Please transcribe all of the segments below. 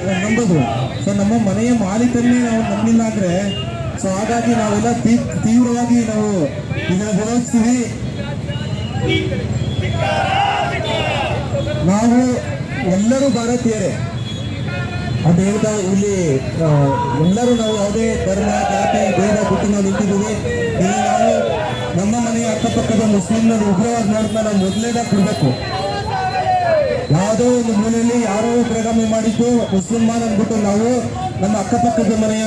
ನಂಬೋದು. ಸೊ ನಮ್ಮ ಮನೆಯ ಮಾಲೀಕರನ್ನೇ ನಾವು ನಂಬಿಲ್ಲ ಅಂದ್ರೆ ಸೊ ಹಾಗಾಗಿ ನಾವೆಲ್ಲ ತೀವ್ರವಾಗಿ ನಾವು ಇದನ್ನ ವಿರೋಧಿಸ್ತೀವಿ. ನಾವು ಎಲ್ಲರೂ ಭಾರತೀಯರೇ. ಅಂತ ಹೇಳ್ತಾ ಇಲ್ಲಿ ಎಲ್ಲರೂ ನಾವು ಯಾವುದೇ ಧರ್ಮ, ಜಾತಿ, ಭೇದ ಬಿಟ್ಟು ನಾವು ನಿಂತಿದ್ದೀವಿ ಇಲ್ಲಿ ನಾವು ನಮ್ಮ ಮನೆಯ ಅಕ್ಕಪಕ್ಕದ ಮುಸ್ಲಿಮ್ನ ಉಗ್ರವಾದ ನೋಡ್ತಾ ನಾವು ಮೊದಲೇದಾಗ ಕೊಡಬೇಕು. ಯಾವುದೋ ಒಂದು ಮೂಲೆಯಲ್ಲಿ ಯಾರೋ ಪ್ರಗಮೆ ಮಾಡಿದ್ದು, ಮುಸಲ್ಮಾನ್ ಅಂದ್ಬಿಟ್ಟು ನಾವು ನಮ್ಮ ಅಕ್ಕಪಕ್ಕದ ಮನೆಯ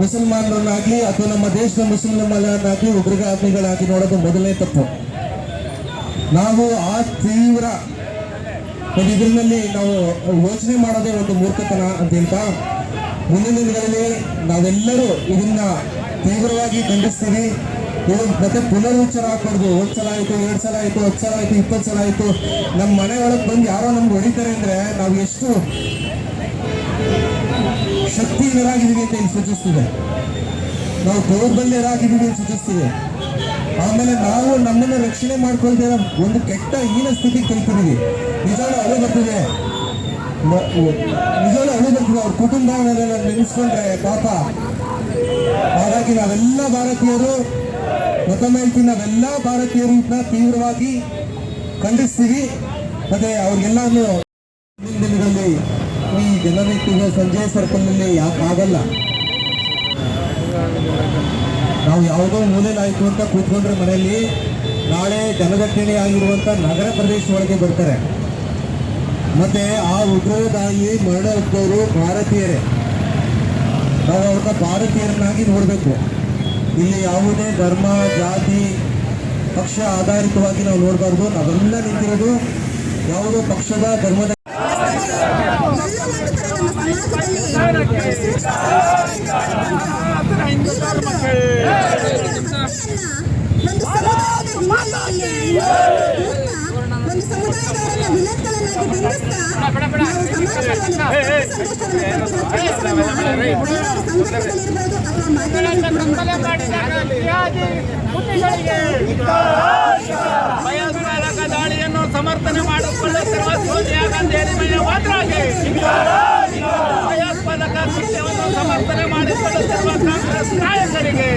ಮುಸಲ್ಮಾನರನ್ನಾಗ್ಲಿ ಅಥವಾ ನಮ್ಮ ದೇಶದ ಮುಸಲ್ಮಾನರನ್ನಾಗ್ಲಿ ಉಗ್ರಗಾಮಿಗಳಾಗಿ ನೋಡೋದು ಮೊದಲನೇ ತಪ್ಪು. ನಾವು ಆ ತೀವ್ರ ಒಂದು ಇದರಲ್ಲಿ ನಾವು ಯೋಚನೆ ಮಾಡೋದೇ ಒಂದು ಮೂರ್ಖತನ ಅಂತ ಹೇಳ್ತಾ, ಮುಂದಿನ ದಿನಗಳಲ್ಲಿ ನಾವೆಲ್ಲರೂ ಇದನ್ನ ತೀವ್ರವಾಗಿ ಖಂಡಿಸ್ತೀವಿ. ಮತ್ತೆ ಪುನರ್ವಿಚಾರ ಹಾಕ್ಬಾರ್ದು ಒಂದ್ ಸಲ ಆಯ್ತು, ಎರಡು ಸಲ ಆಯ್ತು, ಹತ್ತು ಸಲ ಆಯ್ತು, ಇಪ್ಪತ್ತು ಸಲ ಆಯ್ತು. ನಮ್ಮ ಮನೆ ಒಳಗೆ ಬಂದು ಯಾರೋ ನಮ್ಗೆ ಹೊಡಿತಾರೆ ಅಂದ್ರೆ ನಾವು ಎಷ್ಟು ಶಕ್ತಿಹೀನರಾಗಿದ್ದೀವಿ ಅಂತ ಇಲ್ಲಿ ಸೂಚಿಸ್ತಿದೆ. ನಾವು ದೌರ್ಬಲ್ಯರಾಗಿದ್ದೀವಿ ಅಂತ ಸೂಚಿಸ್ತಿದೆ. ಆಮೇಲೆ ನಾವು ನಮ್ಮನ್ನು ರಕ್ಷಣೆ ಮಾಡ್ಕೊಳ್ದೇ ಇರೋ ಒಂದು ಕೆಟ್ಟ ಹೀನ ಸ್ಥಿತಿ ಕಲ್ತಿದ್ದೀವಿ ನಿಜಾನ ಅಳು ಬರ್ತಿದೆ. ನಿಜಾನ ಅಳು ಬರ್ತಿದೆ. ಅವ್ರ ಕುಟುಂಬ ನೆನೆಸ್ಕೊಂಡ್ರೆ ಪಾಪ. ಹಾಗಾಗಿ ನಾವೆಲ್ಲ ಭಾರತೀಯರು ಹೇಳ್ತೀನಿ ನಾವೆಲ್ಲ ಭಾರತೀಯರು ತೀವ್ರವಾಗಿ ಖಂಡಿಸ್ತೀವಿ. ಮತ್ತೆ ಅವ್ರಿಗೆಲ್ಲ ಮುಂದಿನ ದಿನಗಳಲ್ಲಿ ಈ ಜನಮಿಟ್ಟಿಗೆ ಸಂಜೆ ಸರ್ಕಲ್ನಲ್ಲಿ ಯಾಕೆ ಆಗಲ್ಲ? ನಾವು ಯಾವುದೋ ಮೂಲೆಲಾಯ್ತು ಅಂತ ಕೂತ್ಕೊಂಡ್ರೆ ಮನೆಯಲ್ಲಿ ನಾಳೆ ಜನದಟ್ಟಣೆ ಆಗಿರುವಂತ ನಗರ ಪ್ರದೇಶ ಒಳಗೆ ಬರ್ತಾರೆ. ಮತ್ತೆ ಆ ಉಗ್ರದಾಗಿ ಮರಣ ಹೊತ್ತವರು ಭಾರತೀಯರೇ. ನಾವು ಅವ್ರನ್ನ ಭಾರತೀಯರನ್ನಾಗಿ ನೋಡಬೇಕು. ಇಲ್ಲಿ ಯಾವುದೇ ಧರ್ಮ ಜಾತಿ ಪಕ್ಷ ಆಧಾರಿತವಾಗಿ ನಾವು ನೋಡಬಾರ್ದು. ನಾವೆಲ್ಲ ನಿಂತಿರೋದು ಯಾವುದೋ ಪಕ್ಷದ ಧರ್ಮದ ಭಯೋತ್ಪಾದಕ ದಾಳಿಯನ್ನು ಸಮರ್ಥನೆ ಮಾಡಿಕೊಳ್ಳುತ್ತಿರುವ ಸೋನಿಯಾ ಗಾಂಧಿ ಮೇಲೆ ಮಾತ್ರ ಭಯೋತ್ಪಾದಕ ಕೃತ್ಯವನ್ನು ಸಮರ್ಥನೆ ಮಾಡಿಕೊಳ್ಳುತ್ತಿರುವ ಕಾಂಗ್ರೆಸ್ ನಾಯಕರಿಗೆ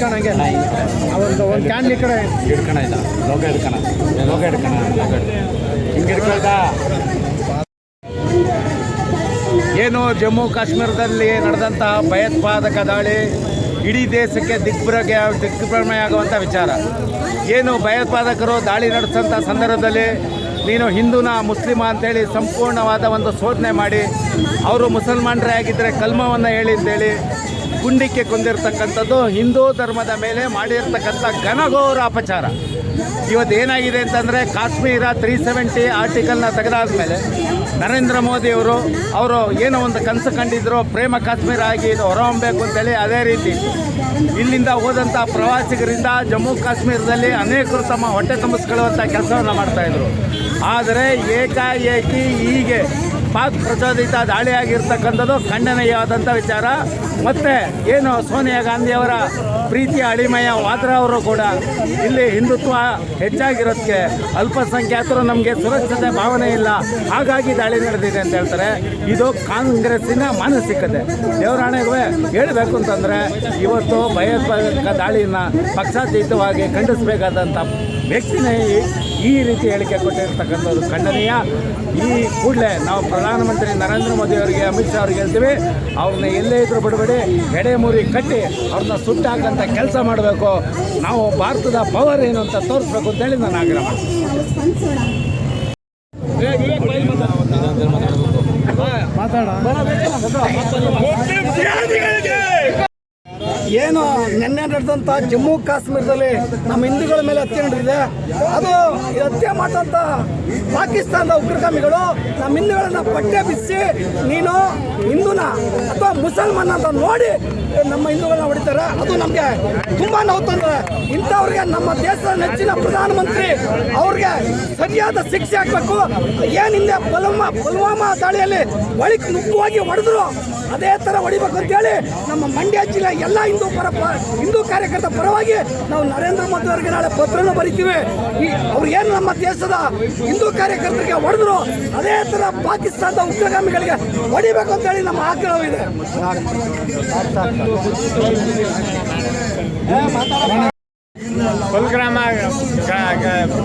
ಸರಿಯಾದದ್ದಲ್ಲ ಒಂದು ಒಂದು ಕ್ಯಾನ್ ಈ ಕಡೆ. ಇಲ್ಲ ಲೋಗ ಹಿಡ್ಕಣ. ಲೋಗ ಹಿಡ್ಕಣ ಹಿಂಗೆ ಹಿಡ್ಕೊಳ್ದ ಏನು ಜಮ್ಮು ಕಾಶ್ಮೀರದಲ್ಲಿ ನಡೆದಂತಹ ಭಯೋತ್ಪಾದಕ ದಾಳಿ? ಇಡೀ ದೇಶಕ್ಕೆ ದಿಗ್ಭ್ರಗೆ ದಿಗ್ಭ್ರಮೆ ಆಗುವಂಥ ವಿಚಾರ. ಏನು ಭಯೋತ್ಪಾದಕರು ದಾಳಿ ನಡೆಸಂಥ ಸಂದರ್ಭದಲ್ಲಿ ನೀನು ಹಿಂದೂನ ಮುಸ್ಲಿಮ ಅಂತೇಳಿ ಸಂಪೂರ್ಣವಾದ ಒಂದು ಶೋಧನೆ ಮಾಡಿ, ಅವರು ಮುಸಲ್ಮಾನರೇ ಆಗಿದ್ದರೆ ಕಲ್ಮವನ್ನು ಹೇಳಿ ಅಂತೇಳಿ ಗುಂಡಿಕ್ಕೆ ಕೊಂದಿರ್ತಕ್ಕಂಥದ್ದು ಹಿಂದೂ ಧರ್ಮದ ಮೇಲೆ ಮಾಡಿರ್ತಕ್ಕಂಥ ಘನಘೋರ ಅಪಚಾರ. ಇವತ್ತು ಏನಾಗಿದೆ ಅಂತಂದರೆ ಕಾಶ್ಮೀರ ತ್ರೀ ಸೆವೆಂಟಿ ಆರ್ಟಿಕಲ್ನ ತೆಗೆದಾದ ಮೇಲೆ ನರೇಂದ್ರ ಮೋದಿಯವರು ಅವರು ಏನೋ ಒಂದು ಕನಸು ಕಂಡಿದ್ರು, ಪ್ರೇಮ ಕಾಶ್ಮೀರ ಆಗಿ ಇದು ಹೊರಹೊಮ್ಮಬೇಕು ಅಂತೇಳಿ ಅದೇ ರೀತಿ ಇಲ್ಲಿಂದ ಹೋದಂಥ ಪ್ರವಾಸಿಗರಿಂದ ಜಮ್ಮು ಕಾಶ್ಮೀರದಲ್ಲಿ ಅನೇಕರು ತಮ್ಮ ಹೊಟ್ಟೆ ತುಂಬಿಸ್ಕೊಳ್ಳುವಂಥ ಕೆಲಸವನ್ನು ಮಾಡ್ತಾಯಿದ್ರು ಆದರೆ ಏಕಾಏಕಿ ಹೀಗೆ ಪಾಕ್ ಪ್ರಚೋದಿತ ದಾಳಿಯಾಗಿರ್ತಕ್ಕಂಥದ್ದು ಖಂಡನೀಯವಾದಂಥ ವಿಚಾರ. ಮತ್ತು ಏನು ಸೋನಿಯಾ ಗಾಂಧಿಯವರ ಪ್ರೀತಿಯ ಅಳಿಮಯ ವಾದ್ರಾ ಅವರು ಕೂಡ ಇಲ್ಲಿ ಹಿಂದುತ್ವ ಹೆಚ್ಚಾಗಿರೋದಕ್ಕೆ ಅಲ್ಪಸಂಖ್ಯಾತರು ನಮಗೆ ಸುರಕ್ಷತೆ ಭಾವನೆ ಇಲ್ಲ. ಹಾಗಾಗಿ ದಾಳಿ ನಡೆದಿದೆ ಅಂತ ಹೇಳ್ತಾರೆ. ಇದು ಕಾಂಗ್ರೆಸ್ಸಿನ ಮಾನಸಿಕತೆ. ದೇವರಾಣೆಗೂ ಹೇಳಬೇಕು ಅಂತಂದರೆ ಇವತ್ತು ಭಯೋತ್ಪಾದಕ ದಾಳಿನ ಪಕ್ಷಾತೀತವಾಗಿ ಖಂಡಿಸಬೇಕಾದಂಥ ವ್ಯಕ್ತಿನೇ ಈ- ರೀತಿ ಹೇಳಿಕೆ ಕೊಟ್ಟಿರ್ತಕ್ಕಂಥದ್ದು ಖಂಡನೀಯ. ಈ ಕೂಡಲೇ ನಾವು ಪ್ರಧಾನಮಂತ್ರಿ ನರೇಂದ್ರ ಮೋದಿ ಅವರಿಗೆ ಅಮಿತ್ ಶಾ ಅವ್ರಿಗೆ ಹೇಳ್ತೀವಿ ಅವ್ರನ್ನ ಎಲ್ಲೇ ಇದ್ರೂ ಬಿಡಬೇಡಿ ಎಡೆ ಮುರಿ ಕಟ್ಟಿ ಅವ್ರನ್ನ ಸುಟ್ಟಾಕಂಥ ಕೆಲಸ ಮಾಡಬೇಕು. ನಾವು ಭಾರತದ ಪವರ್ ಏನು ಅಂತ ತೋರಿಸ್ಬೇಕು ಅಂತೇಳಿ ನಾನು ಆಗ್ರಹ ಮಾಡ್ತೀನಿ. ಏನು ನಿನ್ನೆ ನಡೆದಂಥ ಜಮ್ಮು ಕಾಶ್ಮೀರದಲ್ಲಿ ನಮ್ಮ ಹಿಂದೂಗಳ ಮೇಲೆ ಹತ್ಯೆ ನಡೆದಿದೆ. ಅದು ಹತ್ಯೆ ಮಾಡಿದಂಥ ಪಾಕಿಸ್ತಾನದ ಉಗ್ರಗಾಮಿಗಳು ನಮ್ಮ ಹಿಂದೂಗಳನ್ನ ಪಟ್ಟೆ ಬಿಸಿ ನೀನು ಹಿಂದೂನ ಅಥವಾ ಮುಸಲ್ಮಾನ ಅಂತ ನೋಡಿ ನಮ್ಮ ಹಿಂದೂಗಳನ್ನ ಹೊಡಿತಾರ. ಅದು ನಮಗೆ ತುಂಬ ನೋವು ತಂದ್ರೆ ಇಂಥವ್ರಿಗೆ ನಮ್ಮ ದೇಶದ ನೆಚ್ಚಿನ ಪ್ರಧಾನಮಂತ್ರಿ ಅವ್ರಿಗೆ ಸರಿಯಾದ ಶಿಕ್ಷೆ ಹಾಕಬೇಕು. ಏನು ಹಿಂದೆ ಪುಲ್ವಾಮ ಪುಲ್ವಾಮಾ ದಾಳಿಯಲ್ಲಿ ಒಳಗೆ ನುಗ್ಗುವಾಗಿ ಹೊಡೆದ್ರು, ಅದೇ ಥರ ಹೊಡಿಬೇಕು ಅಂತೇಳಿ ನಮ್ಮ ಮಂಡ್ಯ ಜಿಲ್ಲೆ ಎಲ್ಲ ಹಿಂದೂ ಪರ ಹಿಂದೂ ಕಾರ್ಯಕರ್ತರ ಪರವಾಗಿ ನಾವು ನರೇಂದ್ರ ಮೋದಿ ಅವರಿಗೆ ನಾಳೆ ಪತ್ರನ ಬರಿತೀವಿ. ಈ ಅವ್ರು ಏನು ನಮ್ಮ ದೇಶದ ಹಿಂದೂ ಕಾರ್ಯಕರ್ತರಿಗೆ ಹೊಡೆದ್ರು, ಅದೇ ಥರ ಪಾಕಿಸ್ತಾನದ ಉಗ್ರಗಾಮಿಗಳಿಗೆ ಹೊಡಿಬೇಕು ಅಂತೇಳಿ ನಮ್ಮ ಆಗ್ರಹವಿದೆ. ಕುಲ್ಗ್ರಾಮ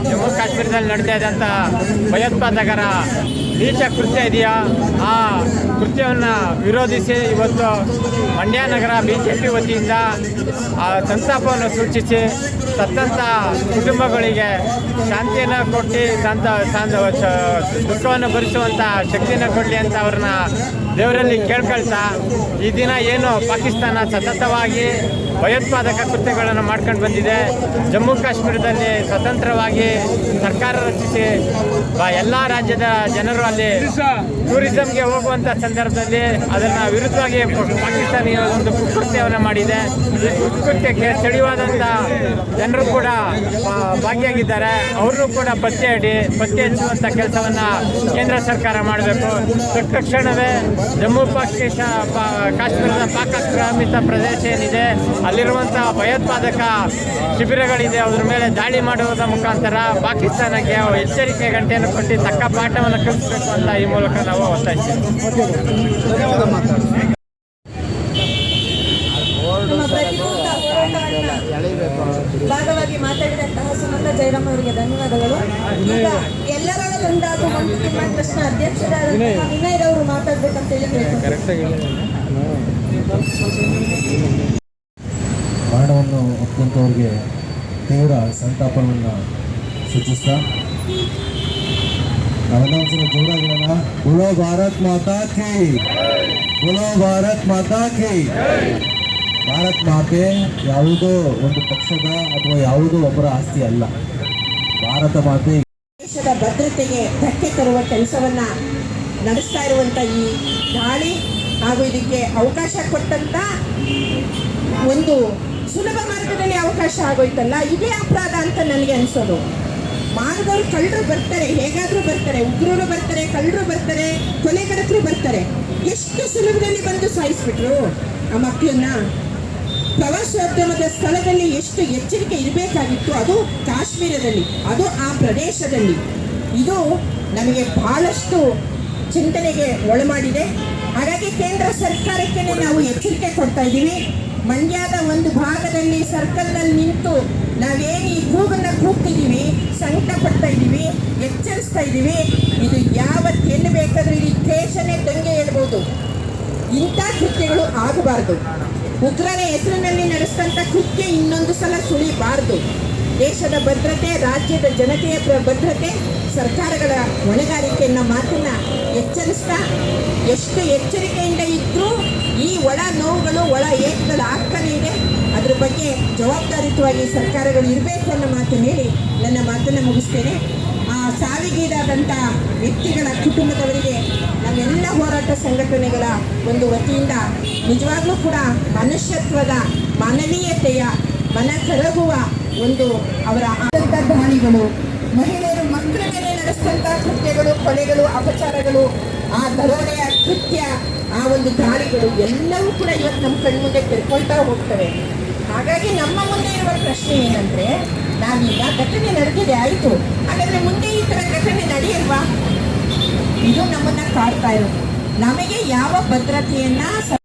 ಜಮ್ಮು ಕಾಶ್ಮೀರದಲ್ಲಿ ನಡೀತಾ ಭಯೋತ್ಪಾದಕರ ನೀಚ ಕೃತ್ಯ ಇದೆಯಾ? ಆ ಕೃತ್ಯವನ್ನು ವಿರೋಧಿಸಿ ಇವತ್ತು ಮಂಡ್ಯ ನಗರ ಬಿ ಜೆ ಪಿ ವತಿಯಿಂದ ಆ ಸಂತಾಪವನ್ನು ಸೂಚಿಸಿ ಸತ್ತಂಥ ಕುಟುಂಬಗಳಿಗೆ ಶಾಂತಿಯನ್ನು ಕೊಟ್ಟು ಸಂತ ದುಃಖವನ್ನು ಭರಿಸುವಂಥ ಶಕ್ತಿಯನ್ನು ಕೊಡಲಿ ಅಂತ ಅವ್ರನ್ನ ದೇವರಲ್ಲಿ ಕೇಳ್ಕೊಳ್ತಾ ಈ ದಿನ ಏನು ಪಾಕಿಸ್ತಾನ ಸತತವಾಗಿ ಭಯೋತ್ಪಾದಕ ಕೃತ್ಯಗಳನ್ನು ಮಾಡ್ಕೊಂಡು ಬಂದಿದೆ. ಜಮ್ಮು ಕಾಶ್ಮೀರದಲ್ಲಿ ಸ್ವತಂತ್ರವಾಗಿ ಸರ್ಕಾರ ರಚಿಸಿ ಎಲ್ಲ ರಾಜ್ಯದ ಜನರು ಅಲ್ಲಿ ಟೂರಿಸಮ್ಗೆ ಹೋಗುವಂಥ ಸಂದರ್ಭದಲ್ಲಿ ಅದನ್ನು ವಿರುದ್ಧವಾಗಿ ಪಾಕಿಸ್ತಾನಿ ಒಂದು ಕುಕೃತ್ಯವನ್ನು ಮಾಡಿದೆ. ಈ ಕುಕೃತ್ಯಕ್ಕೆ ಜನರು ಕೂಡ ಭಾಗಿಯಾಗಿದ್ದಾರೆ. ಅವರು ಕೂಡ ಪತ್ತೆ ಹಿಡಿ ಪತ್ತೆ ಹಚ್ಚುವಂಥ ಕೆಲಸವನ್ನು ಕೇಂದ್ರ ಸರ್ಕಾರ ಮಾಡಬೇಕು. ತಕ್ಷಣವೇ ಜಮ್ಮು ಪಾಕಿಸ್ತಾನ ಕಾಶ್ಮೀರದ ಪಾಕಾಕ್ರಮಿತ ಪ್ರದೇಶ ಏನಿದೆ ಅಲ್ಲಿರುವಂಥ ಭಯೋತ್ಪಾದಕ ಶಿಬಿರಗಳಿದೆ ಅದರ ಮೇಲೆ ದಾಳಿ ಮಾಡುವುದರ ಮುಖಾಂತರ ಪಾಕಿಸ್ತಾನಕ್ಕೆ ಎಚ್ಚರಿಕೆ ಗಂಟೆಯನ್ನು ಕೊಟ್ಟು ತಕ್ಕ ಪಾಠವನ್ನು ಕಲಿಸಬೇಕು ಅಂತ ಈ ಮೂಲಕ ನಾವು ಒತ್ತಾಯಿಸ್ತೀವಿ ನಮ್ಮ ಭಾಗವಾಗಿ ಮಾತಾಡಿದಂತಹ ಸುಮಂತ ಜಯರಾಮ್ ಅವರಿಗೆ ಧನ್ಯವಾದಗಳು. ಈಗ ಎಲ್ಲರೊಳಗೊಂದಾದ ಒಂದು ತಿಮ್ಮಣ್ಣ ಕೃಷ್ಣ ಅಧ್ಯಕ್ಷರಾದಂತಹ ವಿನಯ್ ಅವರು ಮಾತಾಡ್ಬೇಕಂತ ಹೇಳಿ ಮರಣವನ್ನು ಒಪ್ಪಿಕೊಂಡವ್ರಿಗೆ ತೀವ್ರ ಸಂತಾಪವನ್ನು ಸೂಚಿಸ್ತಾ ನಾವೆಲ್ಲ ಜೋರಾಗಿರೋಣ. ಗುಲೋ ಭಾರತ್ ಮಾತಾ ಕಿ ಗುಲೋ ಭಾರತ್ ಮಾತಾ ಕಿ. ಭಾರತ್ ಮಾತೆ ಯಾವುದೋ ಒಂದು ಪಕ್ಷದ ಅಥವಾ ಯಾವುದೋ ಒಬ್ಬರ ಆಸ್ತಿ ಅಲ್ಲ. ಭಾರತ ಮಾತೆ ದೇಶದ ಭದ್ರತೆಗೆ ಧಕ್ಕೆ ತರುವ ಕೆಲಸವನ್ನ ನಡೆಸ್ತಾ ಇರುವಂತ ಈ ದಾಳಿ ಹಾಗೂ ಇದಕ್ಕೆ ಅವಕಾಶ ಕೊಟ್ಟಂತ ಒಂದು ಅವಕಾಶ ಆಗೋಯ್ತಲ್ಲ? ಇದೇ ಅಪರಾಧ ಅಂತ ನನಗೆ ಅನಿಸೋದು. ಮಾರ್ಗವ್ರು ಕಳ್ಳರು ಬರ್ತಾರೆ, ಹೇಗಾದ್ರೂ ಬರ್ತಾರೆ, ಉಗ್ರರು ಬರ್ತಾರೆ, ಕಳ್ಳರು ಬರ್ತಾರೆ ಕೊಲೆಗಡಕರು ಬರ್ತಾರೆ. ಎಷ್ಟು ಸುಲಭದಲ್ಲಿ ಬಂದು ಸಾಯಿಸ್ಬಿಟ್ರು ಆ ಮಕ್ಕಳನ್ನ ಪ್ರವಾಸೋದ್ಯಮದ ಸ್ಥಳದಲ್ಲಿ ಎಷ್ಟು ಎಚ್ಚರಿಕೆ ಇರಬೇಕಾಗಿತ್ತು ಅದು ಕಾಶ್ಮೀರದಲ್ಲಿ, ಅದು ಆ ಪ್ರದೇಶದಲ್ಲಿ. ಇದು ನಮಗೆ ಬಹಳಷ್ಟು ಚಿಂತನೆಗೆ ಒಳಮಾಡಿದೆ. ಹಾಗಾಗಿ ಕೇಂದ್ರ ಸರ್ಕಾರಕ್ಕೆ ನಾವು ಎಚ್ಚರಿಕೆ ಕೊಡ್ತಾ ಇದ್ದೀವಿ. ಮಂಡ್ಯದ ಒಂದು ಭಾಗದಲ್ಲಿ ಸರ್ಕಲ್ನಲ್ಲಿ ನಿಂತು ನಾವೇನು ಈ ಕೂಗನ್ನ ಕೂಗ್ತಿದ್ದೀವಿ ಸಂಕಟ ಪಡ್ತಾ ಇದ್ದೀವಿ ಎಚ್ಚರಿಸ್ತಾ ಇದ್ದೀವಿ ಇದು ಯಾವತ್ತು ಎಲ್ಲಿ ಬೇಕಾದ್ರೆ ಇಲ್ಲಿ ಸ್ಟೇಷನ್ನೇ ದಂಗೆ ಹೇಳ್ಬೋದು ಇಂಥ ಕೃತ್ಯಗಳು ಆಗಬಾರ್ದು. ಉಗ್ರರ ಹೆಸರಿನಲ್ಲಿ ನಡೆಸಿದಂಥ ಕೃತ್ಯ ಇನ್ನೊಂದು ಸಲ ಸುಳಿಬಾರದು. ದೇಶದ ಭದ್ರತೆ, ರಾಜ್ಯದ ಜನತೆಯ ಭದ್ರತೆ, ಸರ್ಕಾರಗಳ ಹೊಣೆಗಾರಿಕೆಯನ್ನ ಮಾತನ್ನ ಎಚ್ಚರಿಸ್ತಾ, ಎಷ್ಟು ಎಚ್ಚರಿಕೆಯಿಂದ ಇದ್ರೂ ಈ ಒಳ ನೋವುಗಳು, ಒಳ ಏಕಗಳು ಆಗ್ತಾನೆ ಇದೆ. ಅದ್ರ ಬಗ್ಗೆ ಜವಾಬ್ದಾರಿತವಾಗಿ ಸರ್ಕಾರಗಳು ಇರಬೇಕು ಅನ್ನೋ ಮಾತನ್ನು ಹೇಳಿ ನನ್ನ ಮಾತನ್ನು ಮುಗಿಸ್ತೇನೆ. ಆ ಸಾವಿಗೀಡಾದಂಥ ವ್ಯಕ್ತಿಗಳ ಕುಟುಂಬದವರಿಗೆ ನಾವೆಲ್ಲ ಹೋರಾಟ ಸಂಘಟನೆಗಳ ಒಂದು ವತಿಯಿಂದ ನಿಜವಾಗ್ಲೂ ಕೂಡ ಮನುಷ್ಯತ್ವದ ಮಾನವೀಯತೆಯ ಮನ ಕರಗುವ ಒಂದು ಅವರ ಆಡಳಿತ ಧಾನಿಗಳು ಮಹಿಳೆಯರು ಮಕ್ಕಳ ಮೇಲೆ ನಡೆಸಿದಂತಹ ಕೃತ್ಯಗಳು, ಕೊಲೆಗಳು, ಅಪಚಾರಗಳು, ಆ ದರೋಡೆಯ ಕೃತ್ಯ, ಆ ಒಂದು ದಾಳಿಗಳು ಎಲ್ಲವೂ ಕೂಡ ಇವತ್ತು ನಮ್ಮ ಕಣ್ಮುಂದೆ ತೆರ್ಕೊಳ್ತಾ ಹೋಗ್ತವೆ. ಹಾಗಾಗಿ ನಮ್ಮ ಮುಂದೆ ಇರುವ ಪ್ರಶ್ನೆ ಏನಂದ್ರೆ, ನಾವೀಗ ಘಟನೆ ನಡೆದಿದೆ, ಆಯಿತು. ಹಾಗಾದ್ರೆ ಮುಂದೆ ಈ ಥರ ಘಟನೆ ನಡೆಯಲ್ವಾ? ಇದು ನಮ್ಮನ್ನ ಕಾಡ್ತಾ ಇರೋದು. ನಮಗೆ ಯಾವ ಭದ್ರತೆಯನ್ನ